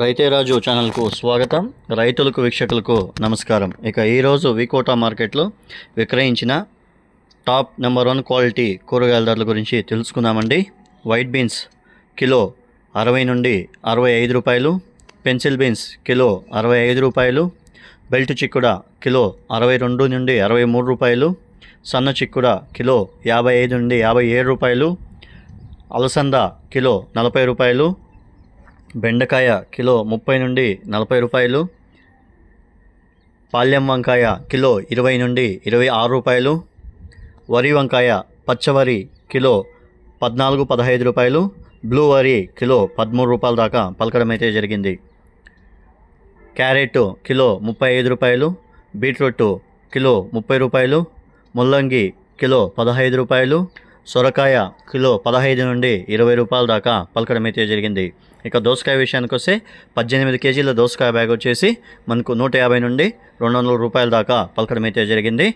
రైతే రాజు ఛానల్కు స్వాగతం. రైతులకు వీక్షకులకు నమస్కారం. ఇక ఈరోజు వికోటా మార్కెట్లో విక్రయించిన టాప్ నెంబర్ వన్ క్వాలిటీ కూరగాయల ధరల గురించి తెలుసుకుందామండి. వైట్ బీన్స్ కిలో అరవై నుండి అరవై ఐదు రూపాయలు పెన్సిల్ బీన్స్ కిలో అరవై ఐదు రూపాయలు బెల్ట్ చిక్కుడ కిలో అరవై రెండు నుండి అరవై మూడు రూపాయలు సన్న చిక్కుడ కిలో యాభై ఐదు నుండి యాభై ఏడు రూపాయలు అలసంద కిలో నలభై రూపాయలు బెండకాయ కిలో ముప్పై నుండి నలభై రూపాయలు పాల్యం వంకాయ కిలో ఇరవై నుండి ఇరవై ఆరు రూపాయలు వరి వంకాయ పచ్చవరి కిలో పద్నాలుగు పదహైదు రూపాయలు బ్లూ వరి కిలో పదమూడు రూపాయల దాకా పలకడం అయితే జరిగింది. క్యారెట్ కిలో ముప్పై ఐదు రూపాయలు బీట్రూట్ కిలో ముప్పై రూపాయలు ముల్లంగి కిలో పదహైదు రూపాయలు సొరకాయ కిలో పదహైదు నుండి ఇరవై రూపాయల దాకా పలకడమైతే అయితే జరిగింది. ఇక దోసకాయ విషయానికి వస్తే పద్దెనిమిది కేజీల దోసకాయ బ్యాగ్ వచ్చేసి మనకు నూట యాభై నుండి రెండు వందల రూపాయల దాకా పలకడమైతే అయితే జరిగింది.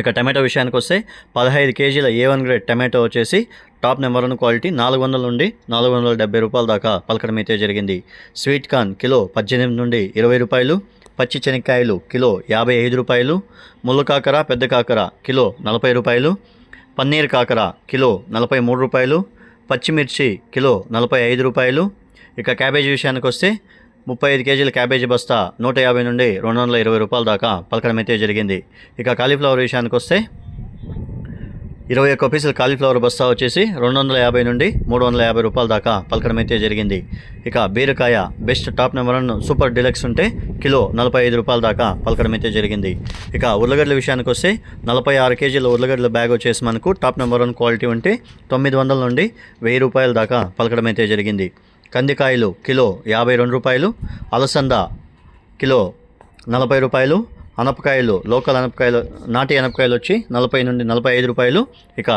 ఇక టమాటో విషయానికి వస్తే పదహైదు కేజీల ఏ వన్ గ్రేడ్ టమాటో వచ్చేసి టాప్ నెంబర్ వన్ క్వాలిటీ నాలుగు వందల నుండి నాలుగు వందల డెబ్బై రూపాయల దాకా పలకడం అయితే జరిగింది. స్వీట్ కార్న్ కిలో పద్దెనిమిది నుండి ఇరవై రూపాయలు పచ్చి శనక్కాయలు కిలో యాభై ఐదు రూపాయలు ముళ్ళకాకర పెద్ద కాకర కిలో నలభై రూపాయలు పన్నీర్ కాకర కిలో నలభై మూడు రూపాయలు పచ్చిమిర్చి కిలో నలభై ఐదు రూపాయలు. ఇక క్యాబేజీ విషయానికి వస్తే ముప్పై ఐదు కేజీల క్యాబేజీ బస్తా నూట యాభై నుండి రెండు వందల ఇరవై రూపాయల దాకా పలకడమైతే జరిగింది. ఇక కాలీఫ్లవర్ విషయానికి వస్తే ఇరవై ఒక్క పీసులు కాలీఫ్లవర్ బస్తా వచ్చేసి రెండు వందల యాభై నుండి మూడు వందల యాభై రూపాయల దాకా పలకడం అయితే జరిగింది. ఇక బీరకాయ best top number one super deluxe ఉంటే కిలో నలభై ఐదు రూపాయల దాకా పలకడం అయితే జరిగింది. ఇక ఉర్లగడ్డల విషయానికి వస్తే నలభై ఆరు కేజీల ఉర్లగడ్డల బ్యాగ్ వచ్చేసి మనకు టాప్ నెంబర్ వన్ క్వాలిటీ ఉంటే తొమ్మిది వందల నుండి వెయ్యి రూపాయల దాకా పలకడం అయితే జరిగింది. కందికాయలు కిలో యాభై రెండు రూపాయలు అలసంద కిలో నలభై రూపాయలు అనపకాయలు లోకల్ అనపకాయలు నాటి అనపకాయలు వచ్చి నలభై నుండి నలభై ఐదు రూపాయలు. ఇక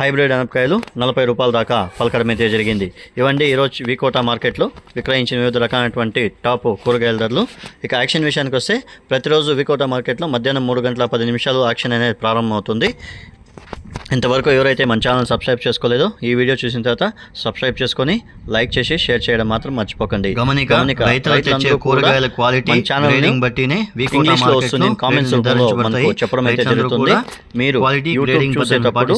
హైబ్రిడ్ అనపకాయలు నలభై రూపాయల దాకా పలకడం అయితే జరిగింది. ఇవండి ఈరోజు వికోటా మార్కెట్లో విక్రయించిన వివిధ రకాలైనటువంటి టాప్ కూరగాయల ధరలు. ఇక యాక్షన్ విషయానికి వస్తే ప్రతిరోజు వికోటా మార్కెట్లో మధ్యాహ్నం మూడు గంటల పది నిమిషాలు యాక్షన్ అనేది ప్రారంభమవుతుంది. ఇంతవరకు ఎవరైతే మన ఛానల్ సబ్స్క్రైబ్ చేసుకోలేదో ఈ వీడియో చూసిన తర్వాత సబ్స్క్రైబ్ చేసుకొని లైక్ చేసి షేర్ చేయడం మాత్రం మర్చిపోకండి గమనిక, రైతులు రైతులందరూ కూరగాయల మన ఛానల్ బట్టినే ఇంగ్లీష్లో వస్తుంది కామెంట్స్. మనకు చెప్పడం అయితే జరుగుతుంది మీరు యూట్యూబ్ చూసేటప్పుడు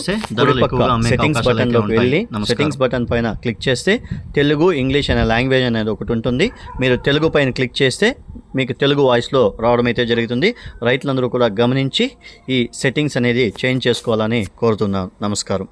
సెట్టింగ్స్ బటన్లోకి వెళ్ళి. సెట్టింగ్స్ బటన్ పైన క్లిక్ చేస్తే తెలుగు ఇంగ్లీష్ అనే లాంగ్వేజ్ అనేది ఒకటి ఉంటుంది మీరు తెలుగు పైన క్లిక్ చేస్తే మీకు తెలుగు వాయిస్లో రావడం అయితే జరుగుతుంది. రైతులందరూ కూడా గమనించి ఈ సెట్టింగ్స్ అనేది చేంజ్ చేసుకోవాలని కోరుతున్నాను నమస్కారం.